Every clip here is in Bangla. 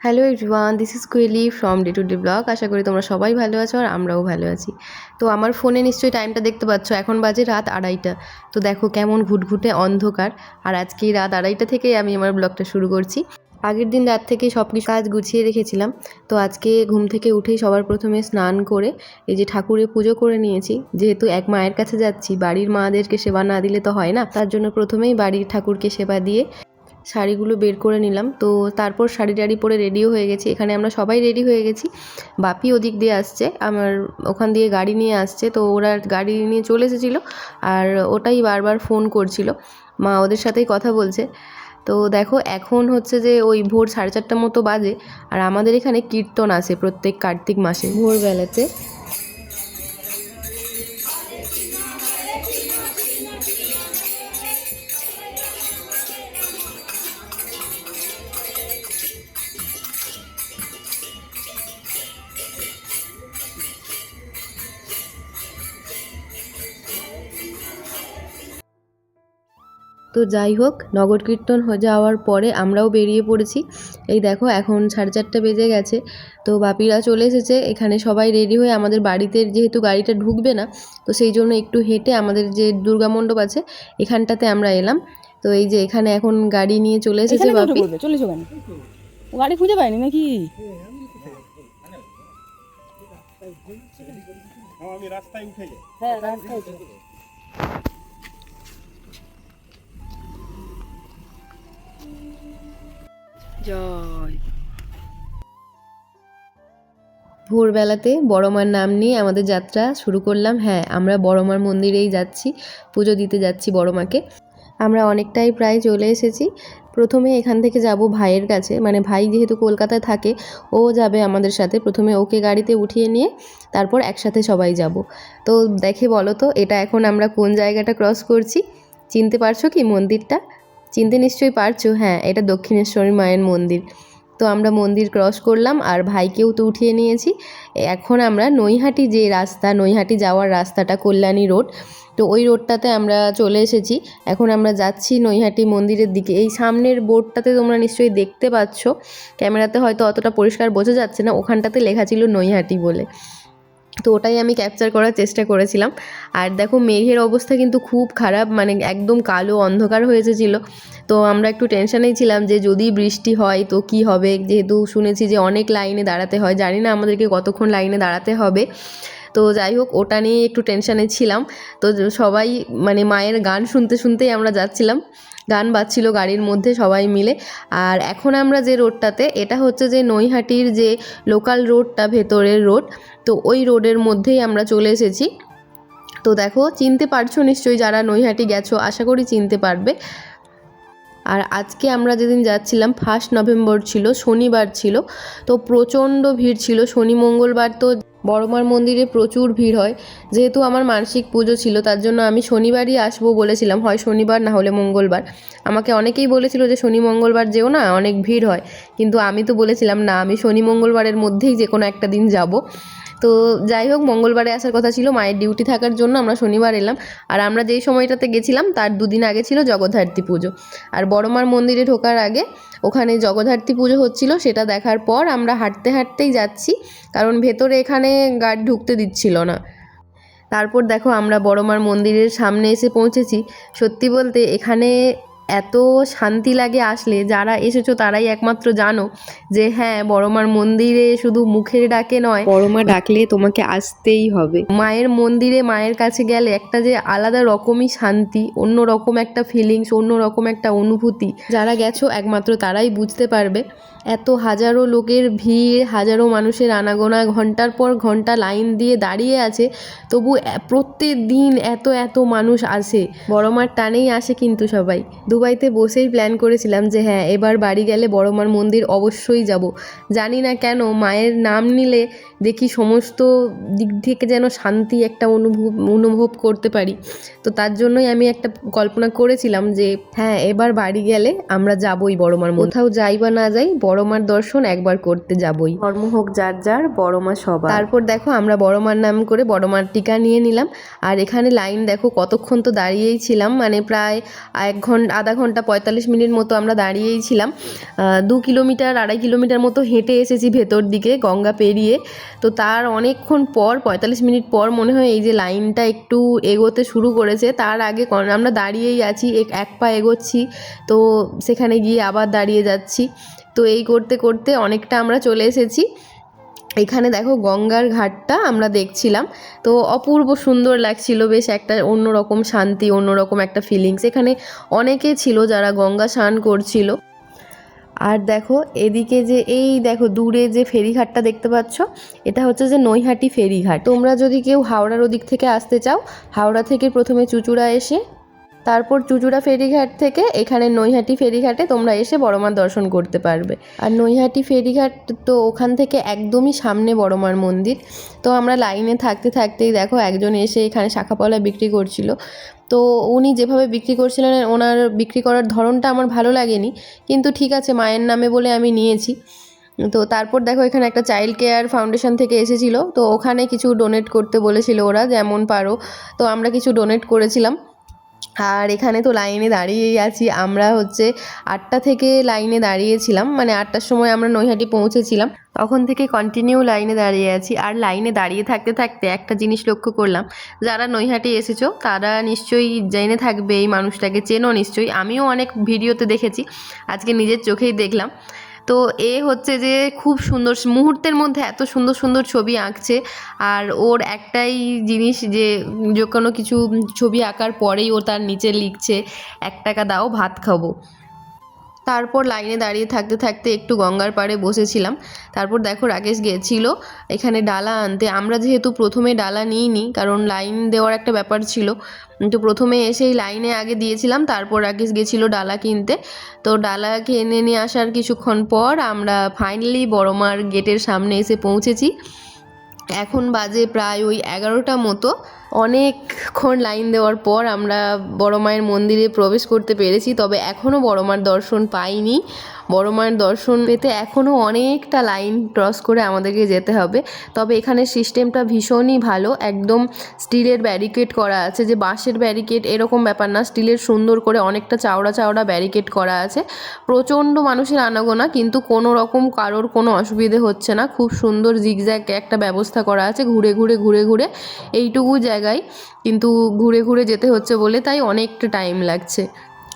Hello everyone this is Kueli from day to day blog আশা করি তোমরা সবাই ভালো আছো আর আমরাও ভালো আছি। তো আমার ফোনে নিশ্চয়ই টাইমটা দেখতে পাচ্ছ। এখন বাজে রাত আড়াইটা। তো দেখো কেমন ঘুটঘুটে অন্ধকার। আর আজকে রাত আড়াইটা থেকেই আমি আমার ব্লগটা শুরু করছি। আগের দিন রাত থেকে সব কিছু কাজ গুছিয়ে রেখেছিলাম। তো আজকে ঘুম থেকে উঠেই সবার প্রথমে স্নান করে এই যে ঠাকুরে পুজো করে নিয়েছি। যেহেতু এক মায়ের কাছে যাচ্ছি, বাড়ির মাদেরকে সেবা না দিলে তো হয় না। তার জন্য প্রথমেই বাড়ির ঠাকুরকে সেবা দিয়ে শাড়িগুলো বের করে নিলাম। তো তারপর শাড়ি টাড়ি পরে রেডিও হয়ে গেছি। এখানে আমরা সবাই রেডি হয়ে গেছি। বাপি ওদিক দিয়ে আসছে। আমার ওখান দিয়ে গাড়ি নিয়ে আসছে। তো ওরা গাড়ি নিয়ে চলে এসেছিল আর ওটাই বারবার ফোন করছিল। মা ওদের সাথেই কথা বলছে। তো দেখো, এখন হচ্ছে যে ওই ভোর সাড়ে চারটার মতো বাজে। আর আমাদের এখানে কীর্তন আসে প্রত্যেক কার্তিক মাসে ভোরবেলাতে। তো যাই হোক নগর কীর্তন হয়ে যাওয়ার পরে আমরাও বেরিয়ে পড়েছি। এই দেখো এখন সাড়ে চারটা বেজে গেছে। তো বাপিরা চলে এসেছে। এখানে সবাই রেডি হয়ে আমাদের বাড়িতে যেহেতু গাড়িটা ঢুকবে না তো সেই জন্য একটু হেঁটে আমাদের যে দুর্গা মণ্ডপ আছে এখানটাতে আমরা এলাম। তো এই যে এখানে এখন গাড়ি নিয়ে চলে এসেছে বাপি। কেন? গাড়ি খুঁজে পাইনি নাকি? আমি রাস্তায় উঠে যাই হ্যাঁ রাস্তায় জয়। ভোরবেলাতে বড়মার নাম নিয়ে আমাদের যাত্রা শুরু করলাম। হ্যাঁ আমরা বড়মার মন্দিরেই যাচ্ছি, পুজো দিতে যাচ্ছি বড়মাকে। আমরা অনেকটাই প্রায় চলে এসেছি। প্রথমে এখান থেকে যাব ভাইয়ের কাছে। মানে ভাই যেহেতু কলকাতায় থাকে, ও যাবে আমাদের সাথে। প্রথমে ওকে গাড়িতে উঠিয়ে নিয়ে তারপর একসাথে সবাই যাব। তো দেখে বলো তো, এটা এখন আমরা কোন জায়গাটা ক্রস করছি? চিনতে পারছ কি মন্দিরটা? চিনতে নিশ্চয়ই পারছ হ্যাঁ এটা দক্ষিণেশ্বরী মায়ের মন্দির। তো আমরা মন্দির ক্রস করলাম, আর ভাইকেও তো উঠিয়ে নিয়েছি। এখন আমরা নৈহাটি যে রাস্তা, নৈহাটি যাওয়ার রাস্তাটা কল্যাণী রোড, তো ওই রোডটাতে আমরা চলে এসেছি। এখন আমরা যাচ্ছি নৈহাটি মন্দিরের দিকে। এই সামনের বোর্ডটাতে তোমরা নিশ্চয়ই দেখতে পাচ্ছ। ক্যামেরাতে হয়তো অতটা পরিষ্কার বোঝা যাচ্ছে না, ওখানটাতে লেখা ছিল নৈহাটি বলে। তো ওটাই আমি ক্যাপচার করার চেষ্টা করেছিলাম। আর দেখো মেঘের অবস্থা কিন্তু খুব খারাপ মানে একদম কালো অন্ধকার হয়ে তো আমরা একটু টেনশানেই ছিলাম যে যদি বৃষ্টি হয় তো কি হবে? যেহেতু শুনেছি যে অনেক লাইনে দাঁড়াতে হয়, জানি না আমাদেরকে কতক্ষণ লাইনে দাঁড়াতে হবে। তো যাই হোক, ওটা নিয়ে একটু টেনশানে ছিলাম। তো সবাই মানে মায়ের গান শুনতে শুনতেই আমরা যাচ্ছিলাম। গান বাজছিল গাড়ির মধ্যে সবাই মিলে। আর এখন আমরা যে রোডটাতে, এটা হচ্ছে যে নৈহাটির যে লোকাল রোডটা ভেতরের রোড তো ওই রোডের মধ্যেই আমরা চলে এসেছি। তো দেখো, চিনতে পারছ নিশ্চয়ই যারা নৈহাটি গেছো, আশা করি চিনতে পারবে। আর আজকে আমরা যেদিন যাচ্ছিলাম ফার্স্ট নভেম্বর ছিল, শনিবার ছিল। তো প্রচণ্ড ভিড় ছিল, শনি মঙ্গলবার তো বড়মার মন্দিরে প্রচুর ভিড় হয়। যেহেতু আমার মানসিক পুজো ছিল, তার জন্য আমি শনিবারই আসব বলেছিলাম। হয় শনিবার, না হলে মঙ্গলবার। আমাকে অনেকেই বলেছিল যে শনি মঙ্গলবার যেও না, অনেক ভিড় হয়। কিন্তু আমি তো বলেছিলাম, না, আমি শনি মঙ্গলবারের মধ্যেই যে কোনো একটা দিন যাব। তো যাই হোক, মঙ্গলবারে আসার কথা ছিল, মায়ের ডিউটি থাকার জন্য আমরা শনিবার এলাম। আর আমরা যেই সময়টাতে গেছিলাম, তার দুদিন আগে ছিল জগদ্ধাত্রী পুজো। আর বড়মার মন্দিরে ঢোকার আগে ওখানে জগদ্ধাত্রী পুজো হচ্ছিল, সেটা দেখার পর আমরা হাঁটতে হাঁটতেই যাচ্ছি, কারণ ভেতরে এখানে গার্ড ঢুকতে দিচ্ছিল না। তারপর দেখো আমরা বড়মার মন্দিরের সামনে এসে পৌঁছেছি। সত্যি বলতে এখানে এত শান্তি লাগে আসলে যারা এসেছ তারাই একমাত্র জানো যে হ্যাঁ বড়মার মন্দিরে শুধু মুখের ডাকে নয় বড়মা ডাকলে তোমাকে আসতেই হবে। মায়ের মন্দিরে মায়ের কাছে গেলে একটা যে আলাদা রকমই শান্তি অন্য রকম একটা ফিলিংস অন্য রকম একটা অনুভূতি। যারা গেছো একমাত্র তারাই বুঝতে পারবে। এত হাজারো লোকের ভিড়, হাজারো মানুষের আনাগোনা, ঘণ্টার পর ঘণ্টা লাইন দিয়ে দাঁড়িয়ে আছে। তবু প্রত্যেক দিন এত এত মানুষ আসে। বড়মার টানেই আসে কিন্তু সবাই। দুবাইতে বসেই প্ল্যান করেছিলাম যে হ্যাঁ এবার বাড়ি গেলে বড়মার মন্দির অবশ্যই যাব। জানি না কেন, মায়ের নাম নিলে দেখি সমস্ত দিক থেকে যেন শান্তি একটা অনুভব অনুভব করতে পারি। তো তার জন্যই আমি একটা কল্পনা করেছিলাম যে হ্যাঁ এবার বাড়ি গেলে আমরা যাবই বড়মার মন্দির। কোথাও যাই বা না যাই, বড় বড় মার দর্শন একবার করতে যাবই। ধর্ম হোক যার যার বড় মা সবার। তারপর দেখো আমরা বড় মার নাম করে বড় মার টিকা নিয়ে নিলাম। আর এখানে লাইন দেখো কতক্ষণ তো দাঁড়িয়েই ছিলাম। মানে প্রায় এক ঘণ্টা আধা ঘণ্টা পঁয়তাল্লিশ মিনিট মতো আমরা দাঁড়িয়েই ছিলাম। দু কিলোমিটার আড়াই কিলোমিটার মতো হেঁটে এসেছি ভেতর দিকে গঙ্গা পেরিয়ে। তো তার অনেকক্ষণ পর পঁয়তাল্লিশ মিনিট পর মনে হয় এই যে লাইনটা একটু এগোতে শুরু করেছে। তার আগে আমরা দাঁড়িয়েই আছি এক এক পা এগোচ্ছি। তো সেখানে গিয়ে আবার দাঁড়িয়ে যাচ্ছি। তো এই করতে করতে অনেকটা আমরা চলে এসেছি। এখানে দেখো গঙ্গার ঘাটটা আমরা দেখছিলাম। তো অপূর্ব সুন্দর লাগছিল, বেশ একটা অন্যরকম শান্তি, অন্যরকম একটা ফিলিংস এখানে অনেকে ছিল যারা গঙ্গা স্নান করছিল। আর দেখো এদিকে যে এই দেখো দূরে যে ফেরিঘাটটা দেখতে পাচ্ছ, এটা হচ্ছে যে নৈহাটি ফেরিঘাট। তোমরা যদি কেউ হাওড়ার ওদিক থেকে আসতে চাও, হাওড়া থেকে প্রথমে চুচুড়া এসে তারপর চুচুড়া ফেরিঘাট থেকে এখানে নৈহাটি ফেরিঘাটে তোমরা এসে বড়মার দর্শন করতে পারবে। আর নৈহাটি ফেরিঘাট তো ওখান থেকে একদমই সামনে বড়মার মন্দির। তো আমরা লাইনে থাকতে থাকতেই দেখো একজন এসে এখানে শাখাপলা বিক্রি করছিল। তো উনি যেভাবে বিক্রি করছিলেন, ওনার বিক্রি করার ধরনটা আমার ভালো লাগেনি। কিন্তু ঠিক আছে, মায়ের নামে বলে আমি নিয়েছি। তো তারপর দেখো এখানে একটা চাইল্ড কেয়ার ফাউন্ডেশন থেকে এসেছিল। তো ওখানে কিছু ডোনেট করতে বলেছিল ওরা, যেমন পারো। তো আমরা কিছু ডোনেট করেছিলাম। আর এখানে তো লাইনে দাঁড়িয়েই আছি। আমরা হচ্ছে আটটা থেকে লাইনে দাঁড়িয়েছিলাম মানে আটটার সময় আমরা নৈহাটি পৌঁছেছিলাম। তখন থেকে কন্টিনিউ লাইনে দাঁড়িয়ে আছি। আর লাইনে দাঁড়িয়ে থাকতে থাকতে একটা জিনিস লক্ষ্য করলাম, যারা নৈহাটি এসেছ তারা নিশ্চয়ই জেনে থাকবে, এই মানুষটাকে চেনো নিশ্চয়ই। আমিও অনেক ভিডিওতে দেখেছি, আজকে নিজের চোখেই দেখলাম। তো এ হচ্ছে যে খুব সুন্দর মুহূর্তের মধ্যে এত সুন্দর সুন্দর ছবি আঁকছে। আর ওর একটাই জিনিস যে যে কোনো কিছু ছবি আঁকার পরেই ও তার নিচে লিখছে, এক টাকা দাও, ভাত খাব। তারপর লাইনে দাঁড়িয়ে থাকতে থাকতে একটু গঙ্গার পাড়ে বসেছিলাম। তারপর দেখো রাকেশ গেছিল, এখানে ডালা আনতে। আমরা যেহেতু প্রথমে ডালা নিইনি, কারণ লাইন দেওয়ার একটা ব্যাপার ছিল তো প্রথমে এসেই লাইনে আগে দিয়েছিলাম, তারপর রাকেশ গেছিল ডালা কিনতে। তো ডালা কিনে নিয়ে আসার কিছুক্ষণ পর আমরা ফাইনালি বড়মার গেটের সামনে এসে পৌঁছেছি। এখন বাজে প্রায় ওই এগারোটা মতো। অনেকক্ষণ লাইন দেওয়ার পর আমরা বড় মায়ের মন্দিরে প্রবেশ করতে পেরেছি, তবে এখনও বড় মার দর্শন পাইনি। বড় মায়ের দর্শন পেতে এখনও অনেকটা লাইন ক্রস করে আমাদেরকে যেতে হবে। তবে এখানে সিস্টেমটা ভীষণই ভালো। একদম স্টিলের ব্যারিকেড করা আছে যে বাঁশের ব্যারিকেড এরকম ব্যাপার না। স্টিলের সুন্দর করে অনেকটা চাওড়া চাওড়া ব্যারিকেড করা আছে। প্রচণ্ড মানুষের আনাগোনা, কিন্তু কোনো রকম কারোর কোনো অসুবিধে হচ্ছে না। খুব সুন্দর জিগজ্যাগ একটা ব্যবস্থা করা আছে ঘুরে ঘুরে ঘুরে ঘুরে। এইটুকু জায়গায় কিন্তু ঘুরে ঘুরে যেতে হচ্ছে বলে তাই অনেকটা টাইম লাগছে।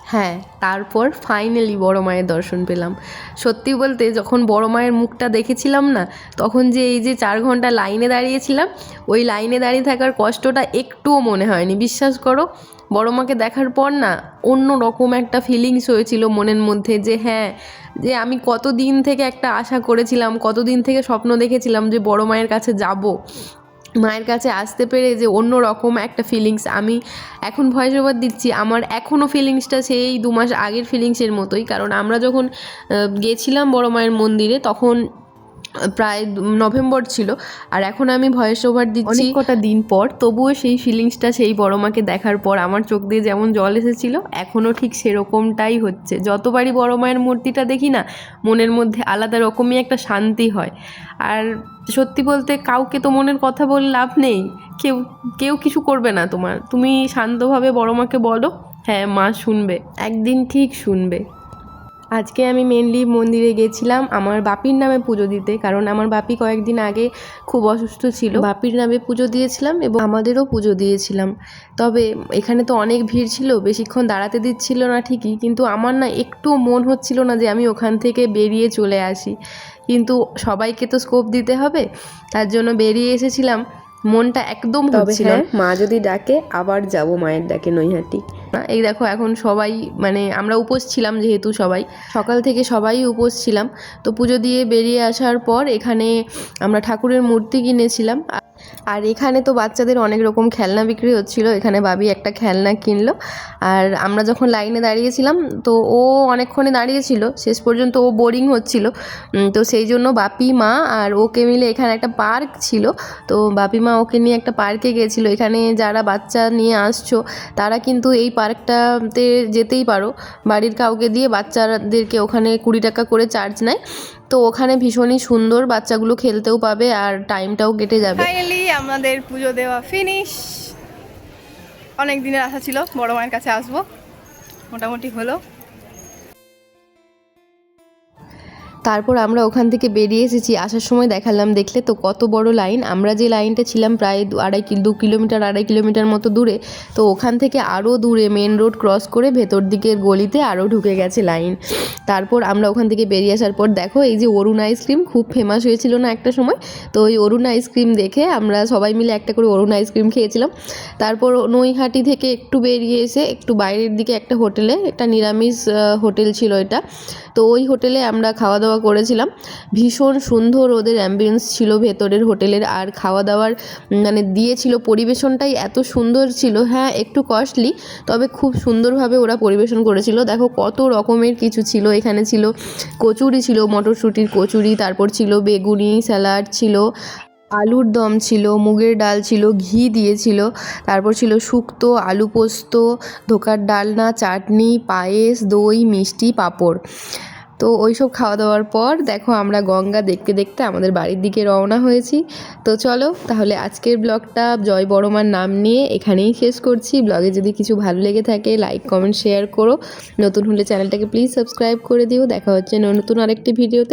হ্যাঁ তারপর ফাইনালি বড় মায়ের দর্শন পেলাম। সত্যি বলতে যখন বড় মায়ের মুখটা দেখেছিলাম না, তখন যে এই যে চার ঘণ্টা লাইনে দাঁড়িয়েছিলাম, ওই লাইনে দাঁড়িয়ে থাকার কষ্টটা একটুও মনে হয়নি। বিশ্বাস করো, বড় মাকে দেখার পর না অন্য রকম একটা ফিলিংস হয়েছিল মনের মধ্যে যে হ্যাঁ যে আমি কত দিন থেকে একটা আশা করেছিলাম কত দিন থেকে স্বপ্ন দেখেছিলাম যে বড় মায়ের কাছে যাব। মায়ের কাছে আসতে পেরে যে অন্য রকম একটা ফিলিংস আমি এখন ভয়েস ওভার দিচ্ছি, আমার এখনও ফিলিংসটা সেই দু মাস আগের ফিলিংসের মতোই। কারণ আমরা যখন গেছিলাম বড় মায়ের মন্দিরে, তখন প্রায় নভেম্বর ছিল, আর এখন আমি ভয়েস ওভার দিচ্ছি। কটা দিন পর, তবুও সেই ফিলিংসটা সেই বড় মাকে দেখার পর আমার চোখ দিয়ে যেমন জল এসেছিল, এখনও ঠিক সেরকমটাই হচ্ছে। যতবারই বড় মায়ের মূর্তিটা দেখি না, মনের মধ্যে আলাদা রকমই একটা শান্তি হয়। আর সত্যি বলতে কাউকে তো মনের কথা বলে লাভ নেই। কেউ কেউ কিছু করবে না তোমার। তুমি শান্তভাবে বড় মাকে বলো হ্যাঁ মা শুনবে। একদিন ঠিক শুনবে। আজকে আমি মেনলি মন্দিরে গেছিলাম আমার বাপির নামে পুজো দিতে, কারণ আমার বাপি কয়েকদিন আগে খুব অসুস্থ ছিল। বাপির নামে পুজো দিয়েছিলাম এবং আমাদেরও পুজো দিয়েছিলাম। তবে এখানে তো অনেক ভিড় ছিল, বেশিক্ষণ দাঁড়াতে দিচ্ছিল না ঠিকই, কিন্তু আমার না একটু মন হচ্ছিল না যে আমি ওখান থেকে বেরিয়ে চলে আসি। কিন্তু সবাইকে তো স্কোপ দিতে হবে, তার জন্য বেরিয়ে এসেছিলাম। মনটা একদম হচ্ছিল মা যদি ডাকে আবার যাব মায়ের ডাকে নৈহাটি। এই দেখো এখন সবাই মানে আমরা উপোস ছিলাম যেহেতু সবাই। সকাল থেকে সবাই উপোস ছিলাম। তো পুজো দিয়ে বেরিয়ে আসার পর এখানে আমরা ঠাকুরের মূর্তি কিনেছিলাম। আর এখানে তো বাচ্চাদের অনেক রকম খেলনা বিক্রি হচ্ছিল। এখানে বাবি একটা খেলনা কিনলো। আর আমরা যখন লাইনে দাঁড়িয়েছিলাম, তো ও অনেকক্ষণে দাঁড়িয়েছিল। শেষ পর্যন্ত ও বোরিং হচ্ছিল। তো সেই জন্য বাপি, মা আর ওকে মিলে এখানে একটা পার্ক ছিল। তো বাপি, মা ওকে নিয়ে একটা পার্কে গেছিল। এখানে যারা বাচ্চা নিয়ে আসছো, তারা কিন্তু এই পার্কটাতে যেতেই পারো। বাড়ির কাউকে দিয়ে বাচ্চাদেরকে ওখানে কুড়ি টাকা করে চার্জ নেয়। তো ওখানে ভীষণই সুন্দর, বাচ্চাগুলো খেলতেও পাবে আর টাইমটাও কেটে যাবে। ফাইনালি আমাদের পুজো দেওয়া ফিনিশ অনেক দিনের আশা ছিল বড় মায়ের কাছে আসব, মোটামুটি হলো। তারপর আমরা ওখান থেকে বেরিয়ে এসেছি। আসার সময় দেখালাম, দেখলে তো কত বড় লাইন। আমরা যে লাইনটা ছিলাম প্রায় আড়াই দু কিলোমিটার, আড়াই কিলোমিটার মতো দূরে, তো ওখান থেকে আরও দূরে মেন রোড ক্রস করে ভেতর দিকের গলিতে আরও ঢুকে গেছে লাইন। তারপর আমরা ওখান থেকে বেরিয়ে আসার পর দেখো, এই যে অরুণ আইসক্রিম খুব ফেমাস হয়েছিল না একটা সময়? তো ওই অরুণ আইসক্রিম দেখে আমরা সবাই মিলে একটা করে অরুণ আইসক্রিম খেয়েছিলাম। তারপর নৈহাটি থেকে একটু বেরিয়ে এসে একটু বাইরের দিকে একটা হোটেলে, একটা নিরামিষ হোটেল ছিল এটা। তো ওই হোটেলে আমরা খাওয়া দাওয়া করেছিলাম। ভীষণ সুন্দর ওদের অ্যাম্বিয়েন্স ছিল ভেতরের হোটেলের আর খাওয়া দাওয়ার মানে দিয়েছিল পরিবেশনটাই এত সুন্দর ছিল। হ্যাঁ একটু কস্টলি তবে খুব সুন্দরভাবে ওরা পরিবেশন করেছিল। দেখো কত রকমের কিছু ছিল। এখানে ছিল কচুরি ছিল, মটরশুঁটির কচুরি, তারপর ছিল বেগুনি, স্যালাড ছিল। আলুর দম ছিল, মুগের ডাল ছিল, ঘি দিয়েছিল, তারপর ছিল শুক্তো, আলু পোস্ত, ধোকার ডালনা, চাটনি, পায়েস, দই, মিষ্টি, পাঁপড়। তো ওই সব খাওয়া দাওয়ার পর দেখো আমরা গঙ্গা দেখতে দেখতে আমাদের বাড়ির দিকে রওনা হয়েছি। তো চলো তাহলে আজকের ব্লগটা জয় বড়মার নাম নিয়ে এখানেই শেষ করছি। ব্লগে যদি কিছু ভালো লেগে থাকে লাইক, কমেন্ট, শেয়ার করো। নতুন হলে চ্যানেলটাকে প্লিজ সাবস্ক্রাইব করে দিও। দেখা হচ্ছে নতুন আরেকটি ভিডিওতে।